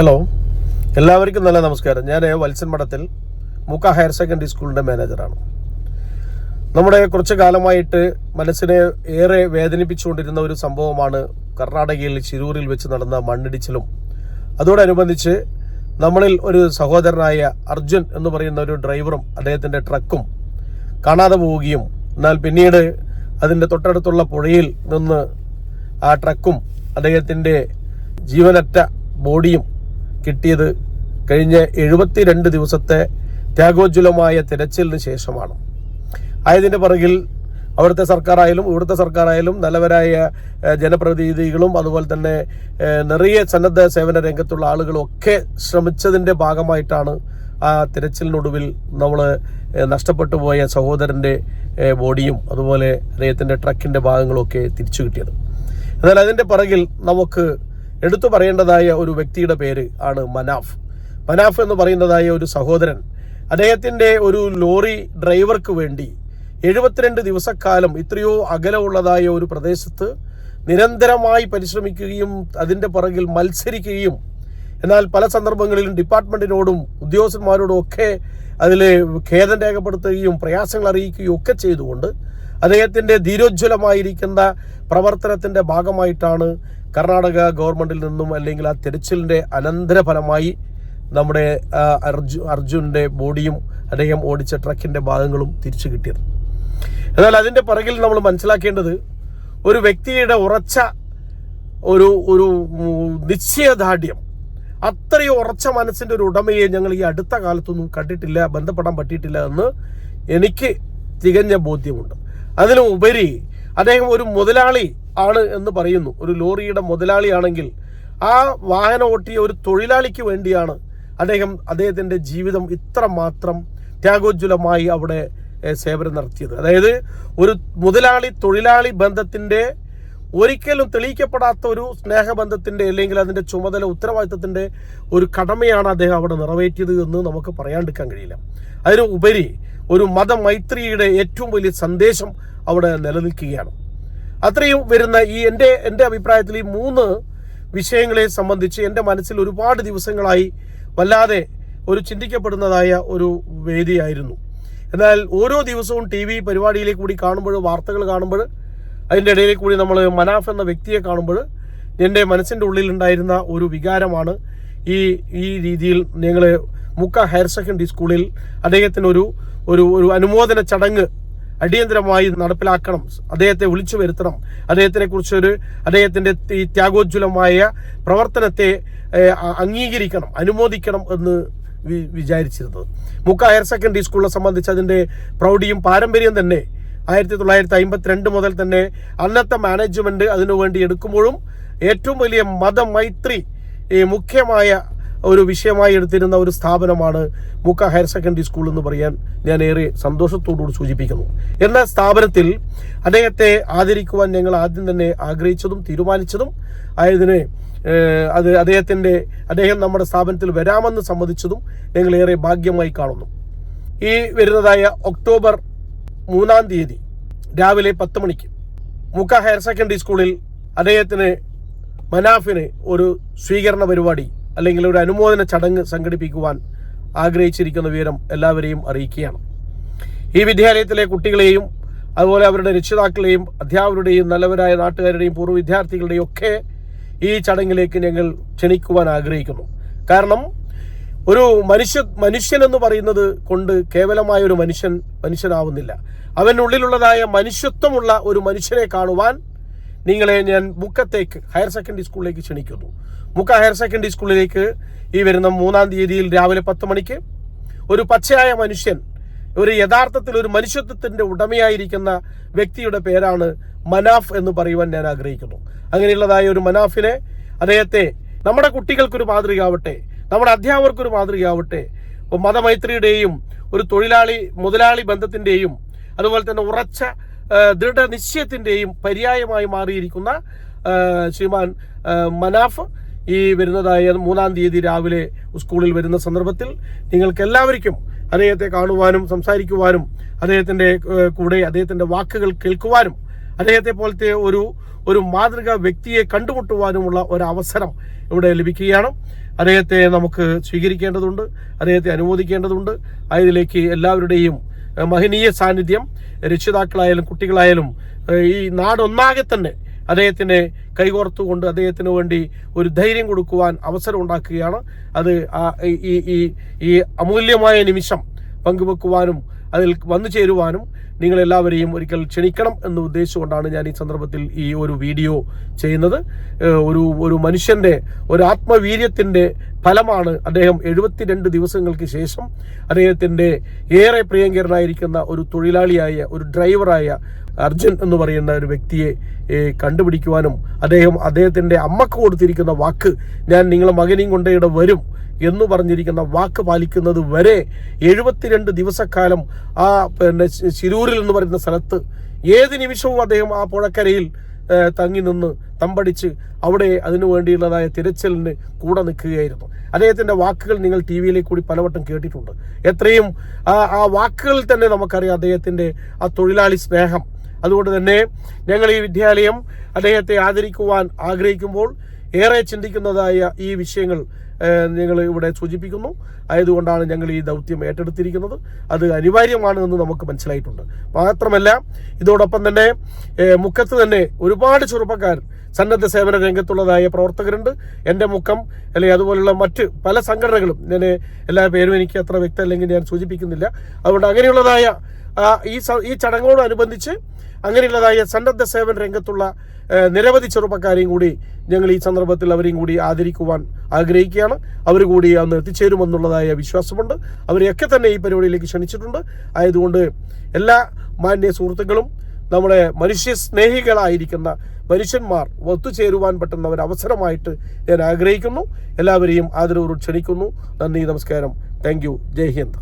Hello എല്ലാവർക്കും നല്ല നമസ്കാരം. ഞാൻ വത്സൻ മഠത്തിൽ മൂക്ക ഹയർ സെക്കൻഡറി സ്കൂളിന്റെ മാനേജറാണ്. നമ്മുടെ കുറച്ച് കാലമായിട്ട് മനസ്സിനെ ഏറെ വേദനിപ്പിച്ചുകൊണ്ടിരുന്ന ഒരു സംഭവമാണ് കർണാടകയിൽ ചിരൂരിൽ വെച്ച് നടന്ന മണ്ണിടിച്ചിലും. അതോടനുബന്ധിച്ച് നമ്മളിൽ ഒരു സഹോദരനായ അർജുൻ എന്ന് പറയുന്ന ഒരു ഡ്രൈവറും അദ്ദേഹത്തിന്റെ ട്രക്കും കാണാതെ പോവുകയും എന്നാൽ പിന്നീട് അതിന്റെ തൊട്ടടുത്തുള്ള പുഴയിൽ നിന്ന് ആ ട്രക്കും അദ്ദേഹത്തിന്റെ ജീവനറ്റ ബോഡിയും കിട്ടിയത് കഴിഞ്ഞ എഴുപത്തിരണ്ട് ദിവസത്തെ ത്യാഗോജ്വലമായ തിരച്ചിലിന് ശേഷമാണ്. ആയതിന്റെ പിറകിൽ അവിടുത്തെ സർക്കാരായാലും ഇവിടുത്തെ സർക്കാരായാലും നല്ലവരായ ജനപ്രതിനിധികളും അതുപോലെ തന്നെ നിറയെ സന്നദ്ധ സേവന രംഗത്തുള്ള ആളുകളും ഒക്കെ ശ്രമിച്ചതിന്റെ ഭാഗമായിട്ടാണ് ആ തിരച്ചിലിനൊടുവിൽ നമ്മൾ നഷ്ടപ്പെട്ടു പോയ സഹോദരന്റെ ബോഡിയും അതുപോലെ അദ്ദേഹത്തിന്റെ ട്രക്കിന്റെ ഭാഗങ്ങളൊക്കെ തിരിച്ചു കിട്ടിയത്. എന്നാൽ അതിന്റെ പിറകിൽ നമുക്ക് എടുത്തു പറയേണ്ടതായ ഒരു വ്യക്തിയുടെ പേര് ആണ് മനാഫ്. മനാഫ് എന്ന് പറയുന്നതായ ഒരു സഹോദരൻ അദ്ദേഹത്തിന്റെ ഒരു ലോറി ഡ്രൈവർക്ക് വേണ്ടി എഴുപത്തിരണ്ട് ദിവസക്കാലം ഇത്രയോ അകലമുള്ളതായ ഒരു പ്രദേശത്ത് നിരന്തരമായി പരിശ്രമിക്കുകയും അതിന്റെ പുറകിൽ മത്സരിക്കുകയും എന്നാൽ പല സന്ദർഭങ്ങളിലും ഡിപ്പാർട്ട്മെന്റിനോടും ഉദ്യോഗസ്ഥന്മാരോടും ഒക്കെ അതിൽ ഖേദം രേഖപ്പെടുത്തുകയും പ്രയാസങ്ങൾ അറിയിക്കുകയും ഒക്കെ ചെയ്തുകൊണ്ട് അദ്ദേഹത്തിന്റെ ധീരോജ്വലമായിരിക്കുന്ന പ്രവർത്തനത്തിന്റെ ഭാഗമായിട്ടാണ് കർണാടക ഗവൺമെന്റിൽ നിന്നും അല്ലെങ്കിൽ ആ തിരച്ചിലിന്റെ അനന്തരഫലമായി നമ്മുടെ അർജു അർജുന്റെ ബോഡിയും അദ്ദേഹം ഓടിച്ച ട്രക്കിന്റെ ഭാഗങ്ങളും തിരിച്ചു കിട്ടിയത്. എന്നാൽ അതിന്റെ പിറകിൽ നമ്മൾ മനസ്സിലാക്കേണ്ടത് ഒരു വ്യക്തിയുടെ ഉറച്ച ഒരു ഒരു നിശ്ചയദാർഢ്യം അത്രയും ഉറച്ച മനസ്സിന്റെ ഒരു ഉടമയെ ഞങ്ങൾ ഈ അടുത്ത കാലത്തൊന്നും കണ്ടിട്ടില്ല ബന്ധപ്പെടാൻ പറ്റിയിട്ടില്ല എന്ന് എനിക്ക് തികഞ്ഞ ബോധ്യമുണ്ട്. അതിനുപരി അദ്ദേഹം ഒരു മുതലാളി ആണ് എന്ന് പറയുന്നു. ഒരു ലോറിയുടെ മുതലാളിയാണെങ്കിൽ ആ വാഹനം ഓട്ടിയ ഒരു തൊഴിലാളിക്ക് വേണ്ടിയാണ് അദ്ദേഹം അദ്ദേഹത്തിന്റെ ജീവിതം ഇത്ര മാത്രം ത്യാഗോജ്വലമായി അവിടെ സേവനം നടത്തിയത്. അതായത് ഒരു മുതലാളി തൊഴിലാളി ബന്ധത്തിന്റെ ഒരിക്കലും തെളിയിക്കപ്പെടാത്ത ഒരു സ്നേഹബന്ധത്തിന്റെ അല്ലെങ്കിൽ അതിന്റെ ചുമതല ഉത്തരവാദിത്തത്തിന്റെ ഒരു കടമയാണ് അദ്ദേഹം അവിടെ നിറവേറ്റിയത് എന്ന് നമുക്ക് പറയാണ്ടിരിക്കാൻ കഴിയില്ല. അതിന് ഉപരി ഒരു മതമൈത്രിയുടെ ഏറ്റവും വലിയ സന്ദേശം അവിടെ നിലനിൽക്കുകയാണ്. അത്രയും വരുന്ന ഈ എന്റെ എന്റെ അഭിപ്രായത്തിൽ ഈ മൂന്ന് വിഷയങ്ങളെ സംബന്ധിച്ച് എന്റെ മനസ്സിൽ ഒരുപാട് ദിവസങ്ങളായി വല്ലാതെ ഒരു ചിന്തിക്കപ്പെടുന്നതായ ഒരു വേദിയായിരുന്നു. എന്നാൽ ഓരോ ദിവസവും ടി വി പരിപാടിയിലേക്ക് കൂടി കാണുമ്പോൾ വാർത്തകൾ കാണുമ്പോൾ അതിന്റെ ഇടയിലേക്ക് കൂടി നമ്മൾ മനാഫ് എന്ന വ്യക്തിയെ കാണുമ്പോൾ എന്റെ മനസ്സിന്റെ ഉള്ളിലുണ്ടായിരുന്ന ഒരു വികാരമാണ് ഈ ഈ രീതിയിൽ ഞങ്ങൾ മുക്ക ഹയർ സെക്കൻഡറി സ്കൂളിൽ അദ്ദേഹത്തിന് ഒരു ഒരു ഒരു അനുമോദന ചടങ്ങ് അടിയന്തരമായി നടപ്പിലാക്കണം. അദ്ദേഹത്തെ വിളിച്ചു വരുത്തണം. അദ്ദേഹത്തിനെ കുറിച്ചൊരു അദ്ദേഹത്തിന്റെ ഈ ത്യാഗോജ്വലമായ പ്രവർത്തനത്തെ അംഗീകരിക്കണം അനുമോദിക്കണം എന്ന് വിചാരിച്ചിരുന്നത്. മുക്ക ഹയർ സെക്കൻഡറി സ്കൂളിനെ സംബന്ധിച്ച് അതിന്റെ പ്രൗഢിയും പാരമ്പര്യം തന്നെ ആയിരത്തി തൊള്ളായിരത്തി അമ്പത്തിരണ്ട് മുതൽ തന്നെ അന്നത്തെ മാനേജ്മെന്റ് അതിനുവേണ്ടി എടുക്കുമ്പോഴും ഏറ്റവും വലിയ മതമൈത്രി മുഖ്യമായ ഒരു വിഷയമായി എടുത്തിരുന്ന ഒരു സ്ഥാപനമാണ് മുക്ക ഹയർ സെക്കൻഡറി സ്കൂൾ എന്ന് പറയാൻ ഞാൻ ഏറെ സന്തോഷത്തോടുകൂടി സൂചിപ്പിക്കുന്നു. എന്ന സ്ഥാപനത്തിൽ അദ്ദേഹത്തെ ആദരിക്കുവാൻ ഞങ്ങൾ ആദ്യം തന്നെ ആഗ്രഹിച്ചതും തീരുമാനിച്ചതും ആയതിന് അത് അദ്ദേഹത്തിന്റെ അദ്ദേഹം നമ്മുടെ സ്ഥാപനത്തിൽ വരാമെന്ന് സമ്മതിച്ചതും ഞങ്ങൾ ഏറെ ഭാഗ്യമായി കാണുന്നു. ഈ വരുന്നതായ ഒക്ടോബർ മൂന്നാം തീയതി രാവിലെ പത്ത് മണിക്ക് മുക്ക ഹയർ സെക്കൻഡറി സ്കൂളിൽ അദ്ദേഹത്തിന് മനാഫിന് ഒരു സ്വീകരണ പരിപാടി അല്ലെങ്കിൽ ഒരു അനുമോദന ചടങ്ങ് സംഘടിപ്പിക്കുവാൻ ആഗ്രഹിച്ചിരിക്കുന്ന വിവരം എല്ലാവരെയും അറിയിക്കുകയാണ്. ഈ വിദ്യാലയത്തിലെ കുട്ടികളെയും അതുപോലെ അവരുടെ രക്ഷിതാക്കളെയും അധ്യാപകരുടെയും നല്ലവരായ നാട്ടുകാരുടെയും പൂർവ വിദ്യാർത്ഥികളുടെയും ഒക്കെ ഈ ചടങ്ങിലേക്ക് ഞങ്ങൾ ക്ഷണിക്കുവാൻ ആഗ്രഹിക്കുന്നു. കാരണം ഒരു മനുഷ്യ മനുഷ്യൻ എന്ന് പറയുന്നത് കൊണ്ട് കേവലമായ ഒരു മനുഷ്യൻ മനുഷ്യനാവുന്നില്ല. അവനുള്ളിലുള്ളതായ മനുഷ്യത്വമുള്ള ഒരു മനുഷ്യനെ കാണുവാൻ നിങ്ങളെ ഞാൻ മുക്കത്തേക്ക് ഹയർ സെക്കൻഡറി സ്കൂളിലേക്ക് ക്ഷണിക്കുന്നു. മുക്ക ഹയർ സെക്കൻഡറി സ്കൂളിലേക്ക് ഈ വരുന്ന മൂന്നാം തീയതിയിൽ രാവിലെ പത്ത് മണിക്ക് ഒരു പച്ചയായ മനുഷ്യൻ ഒരു യഥാർത്ഥത്തിൽ ഒരു മനുഷ്യത്വത്തിന്റെ ഉടമയായിരിക്കുന്ന വ്യക്തിയുടെ പേരാണ് മനാഫ് എന്ന് പറയുവാൻ ഞാൻ ആഗ്രഹിക്കുന്നു. അങ്ങനെയുള്ളതായ ഒരു മനാഫിനെ അദ്ദേഹത്തെ നമ്മുടെ കുട്ടികൾക്കൊരു മാതൃകയാവട്ടെ നമ്മുടെ അധ്യാപകർക്കൊരു മാതൃകയാവട്ടെ മതമൈത്രിയുടെയും ഒരു തൊഴിലാളി മുതലാളി ബന്ധത്തിന്റെയും അതുപോലെ തന്നെ ഉറച്ച ദൃഢനിശ്ചയത്തിന്റെയും പര്യായമായി മാറിയിരിക്കുന്ന ശ്രീമാൻ മനാഫ് ഈ വരുന്നതായ മൂന്നാം തീയതി രാവിലെ സ്കൂളിൽ വരുന്ന സന്ദർഭത്തിൽ നിങ്ങൾക്ക് എല്ലാവർക്കും അദ്ദേഹത്തെ കാണുവാനും സംസാരിക്കുവാനും അദ്ദേഹത്തിന്റെ കൂടെ അദ്ദേഹത്തിന്റെ വാക്കുകൾ കേൾക്കുവാനും അദ്ദേഹത്തെ പോലത്തെ ഒരു ഒരു മാതൃക വ്യക്തിയെ കണ്ടുമുട്ടുവാനുമുള്ള ഒരു അവസരം ഇവിടെ ലഭിക്കുകയാണ്. അദ്ദേഹത്തെ നമുക്ക് സ്വീകരിക്കേണ്ടതുണ്ട് അദ്ദേഹത്തെ അനുമോദിക്കേണ്ടതുണ്ട്. അതിലേക്ക് എല്ലാവരുടെയും മഹനീയ സാന്നിധ്യം രക്ഷിതാക്കളായാലും കുട്ടികളായാലും ഈ നാടൊന്നാകെ തന്നെ അദ്ദേഹത്തിനെ കൈകോർത്തുകൊണ്ട് അദ്ദേഹത്തിന് വേണ്ടി ഒരു ധൈര്യം കൊടുക്കുവാൻ അവസരം ഉണ്ടാക്കുകയാണ്. അത് ഈ ഈ അമൂല്യമായ നിമിഷം പങ്കുവെക്കുവാനും അതിൽ വന്നു ചേരുവാനും നിങ്ങളെല്ലാവരെയും ഒരിക്കൽ ക്ഷണിക്കണം എന്ന് ഉദ്ദേശിച്ചുകൊണ്ടാണ് ഞാൻ ഈ സന്ദർഭത്തിൽ ഈ ഒരു വീഡിയോ ചെയ്യുന്നത്. ഒരു ഒരു മനുഷ്യന്റെ ഒരു ആത്മവീര്യത്തിന്റെ ഫലമാണ് അദ്ദേഹം എഴുപത്തിരണ്ട് ദിവസങ്ങൾക്ക് ശേഷം അദ്ദേഹത്തിന്റെ ഏറെ പ്രിയങ്കരനായിരിക്കുന്ന ഒരു തൊഴിലാളിയായ ഒരു ഡ്രൈവറായ അർജുൻ എന്ന് പറയുന്ന ഒരു വ്യക്തിയെ കണ്ടുപിടിക്കുവാനും അദ്ദേഹം അദ്ദേഹത്തിന്റെ അമ്മയ്ക്ക് കൊടുത്തിരിക്കുന്ന വാക്ക് ഞാൻ നിങ്ങളെ മകനെയും കൊണ്ടേടെ വരും. എന്ന് പറഞ്ഞിരിക്കുന്ന വാക്ക് പാലിക്കുന്നത് വരെ എഴുപത്തിരണ്ട് ദിവസക്കാലം ആ പിന്നെ ശിരൂരിൽ എന്ന് പറയുന്ന സ്ഥലത്ത് ഏത് നിമിഷവും അദ്ദേഹം ആ പുഴക്കരയിൽ തങ്ങി നിന്ന് തമ്പടിച്ച് അവിടെ അതിനു വേണ്ടിയുള്ളതായ തിരച്ചിലിന് കൂടെ നിൽക്കുകയായിരുന്നു. അദ്ദേഹത്തിന്റെ വാക്കുകൾ നിങ്ങൾ ടി വിയിലേക്ക് കൂടി പലവട്ടം കേട്ടിട്ടുണ്ട്. എത്രയും ആ വാക്കുകളിൽ തന്നെ നമുക്കറിയാം അദ്ദേഹത്തിന്റെ ആ തൊഴിലാളി സ്നേഹം. അതുകൊണ്ട് തന്നെ ഞങ്ങൾ ഈ വിദ്യാലയം അദ്ദേഹത്തെ ആദരിക്കുവാൻ ആഗ്രഹിക്കുമ്പോൾ ഏറെ ചിന്തിക്കുന്നതായ ഈ വിഷയങ്ങൾ ഞങ്ങൾ ഇവിടെ സൂചിപ്പിക്കുന്നു. ആയതുകൊണ്ടാണ് ഞങ്ങൾ ഈ ദൗത്യം ഏറ്റെടുത്തിരിക്കുന്നത്. അത് അനിവാര്യമാണ് എന്ന് നമുക്ക് മനസ്സിലായിട്ടുണ്ട്. മാത്രമല്ല ഇതോടൊപ്പം തന്നെ മുഖത്ത് തന്നെ ഒരുപാട് ചെറുപ്പക്കാർ സന്നദ്ധ സേവന രംഗത്തുള്ളതായ പ്രവർത്തകരുണ്ട്. എന്റെ മുഖം അല്ലെങ്കിൽ അതുപോലുള്ള മറ്റ് പല സംഘടനകളും ഞാൻ എല്ലാ പേരും എനിക്ക് അത്ര വ്യക്തമല്ലെങ്കിൽ ഞാൻ സൂചിപ്പിക്കുന്നില്ല. അതുകൊണ്ട് അങ്ങനെയുള്ളതായ ഈ ഈ ചടങ്ങോടനുബന്ധിച്ച് അങ്ങനെയുള്ളതായ സന്നദ്ധ സേവന രംഗത്തുള്ള നിരവധി ചെറുപ്പക്കാരെയും കൂടി ഞങ്ങൾ ഈ സന്ദർഭത്തിൽ അവരെയും കൂടി ആദരിക്കുവാൻ ആഗ്രഹിക്കുകയാണ്. അവർ കൂടി അന്ന് എത്തിച്ചേരുമെന്നുള്ളതായ വിശ്വാസമുണ്ട്. അവരെയൊക്കെ തന്നെ ഈ പരിപാടിയിലേക്ക് ക്ഷണിച്ചിട്ടുണ്ട്. ആയതുകൊണ്ട് എല്ലാ മാന്യ സുഹൃത്തുക്കളും നമ്മുടെ മനുഷ്യ സ്നേഹികളായിരിക്കുന്ന മനുഷ്യന്മാർ ഒത്തുചേരുവാൻ പറ്റുന്ന ഒരു അവസരമായിട്ട് ഞാൻ ആഗ്രഹിക്കുന്നു. എല്ലാവരെയും ആദരവോട് ക്ഷണിക്കുന്നു. നന്ദി നമസ്കാരം. Thank you. ജയ് ഹിന്ദ്.